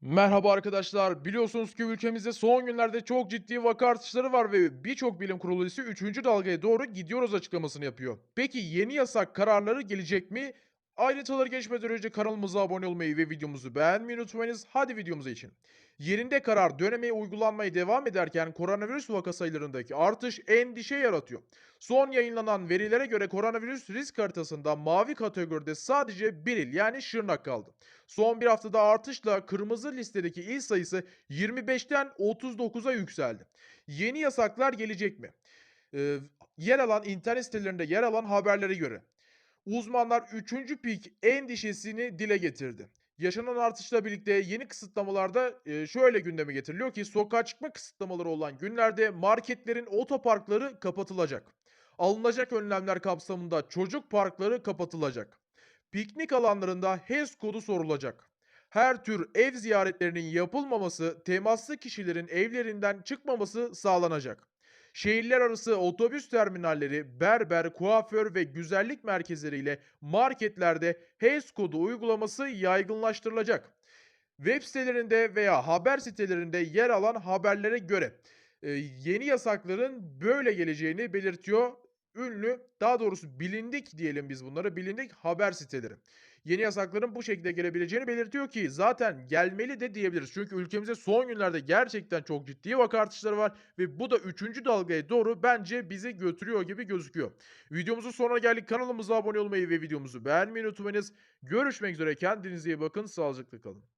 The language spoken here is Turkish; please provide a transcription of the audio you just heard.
Merhaba arkadaşlar. Biliyorsunuz ki ülkemizde son günlerde çok ciddi vaka artışları var ve birçok bilim kurulu ise 3. dalgaya doğru gidiyoruz açıklamasını yapıyor. Peki yeni yasak kararları gelecek mi? Ayrıntıları geçmeden önce kanalımıza abone olmayı ve videomuzu beğenmeyi unutmayınız. Hadi videomuza için. Yerinde karar dönemi uygulanmaya devam ederken koronavirüs vaka sayılarındaki artış endişe yaratıyor. Son yayınlanan verilere göre koronavirüs risk haritasında mavi kategoride sadece bir il yani Şırnak kaldı. Son bir haftada artışla kırmızı listedeki il sayısı 25'ten 39'a yükseldi. Yeni yasaklar gelecek mi? Ee, yer alan internet sitelerinde yer alan haberlere göre uzmanlar 3. pik endişesini dile getirdi. Yaşanan artışla birlikte yeni kısıtlamalarda e, şöyle gündeme getiriliyor ki sokağa çıkma kısıtlamaları olan günlerde marketlerin otoparkları kapatılacak. Alınacak önlemler kapsamında çocuk parkları kapatılacak. Piknik alanlarında HES kodu sorulacak. Her tür ev ziyaretlerinin yapılmaması, temaslı kişilerin evlerinden çıkmaması sağlanacak. Şehirler arası otobüs terminalleri, berber, kuaför ve güzellik merkezleriyle marketlerde HES kodu uygulaması yaygınlaştırılacak. Web sitelerinde veya haber sitelerinde yer alan haberlere göre e, yeni yasakların böyle geleceğini belirtiyor ünlü, daha doğrusu bilindik diyelim biz bunlara, bilindik haber siteleri. Yeni yasakların bu şekilde gelebileceğini belirtiyor ki zaten gelmeli de diyebiliriz. Çünkü ülkemizde son günlerde gerçekten çok ciddi vaka artışları var ve bu da 3. dalgaya doğru bence bizi götürüyor gibi gözüküyor. Videomuzun sonuna geldik. Kanalımıza abone olmayı ve videomuzu beğenmeyi unutmayınız. Görüşmek üzere. Kendinize iyi bakın. Sağlıcakla kalın.